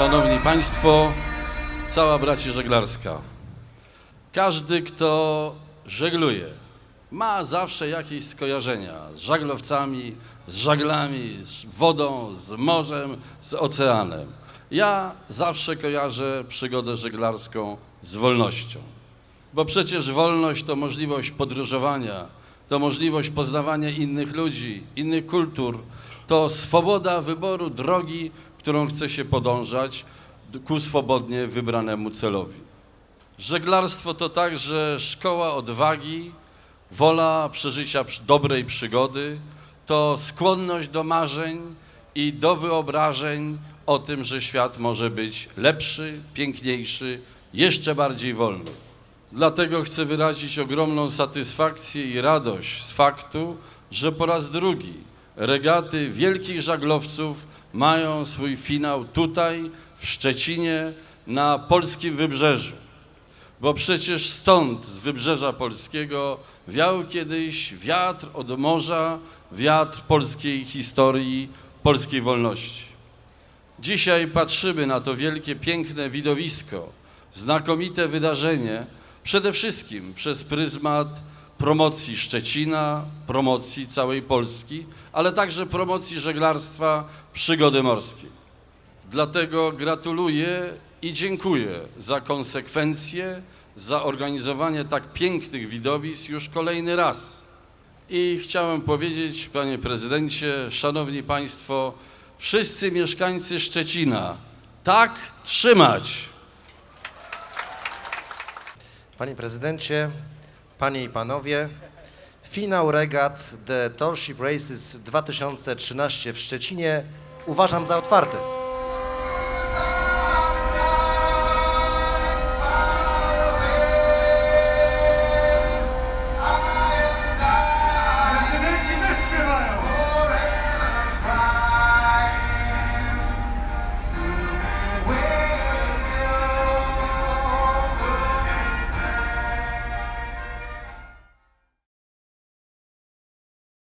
Szanowni Państwo, cała braci żeglarska. Każdy, kto żegluje, ma zawsze jakieś skojarzenia z żaglowcami, z żaglami, z wodą, z morzem, z oceanem. Ja zawsze kojarzę przygodę żeglarską z wolnością. Bo przecież wolność to możliwość podróżowania, to możliwość poznawania innych ludzi, innych kultur, to swoboda wyboru drogi, którą chce się podążać ku swobodnie wybranemu celowi. Żeglarstwo to także szkoła odwagi, wola przeżycia dobrej przygody, to skłonność do marzeń i do wyobrażeń o tym, że świat może być lepszy, piękniejszy, jeszcze bardziej wolny. Dlatego chcę wyrazić ogromną satysfakcję i radość z faktu, że po raz drugi regaty wielkich żaglowców mają swój finał tutaj, w Szczecinie, na polskim wybrzeżu. Bo przecież stąd, z wybrzeża polskiego, wiał kiedyś wiatr od morza, wiatr polskiej historii, polskiej wolności. Dzisiaj patrzymy na to wielkie, piękne widowisko, znakomite wydarzenie, przede wszystkim przez pryzmat promocji Szczecina, promocji całej Polski, ale także promocji żeglarstwa przygody morskiej. Dlatego gratuluję i dziękuję za konsekwencje, za organizowanie tak pięknych widowisk już kolejny raz. I chciałem powiedzieć, panie prezydencie, szanowni państwo, wszyscy mieszkańcy Szczecina, tak trzymać! Panie prezydencie, panie i panowie, finał regat The Torship Races 2013 w Szczecinie uważam za otwarty.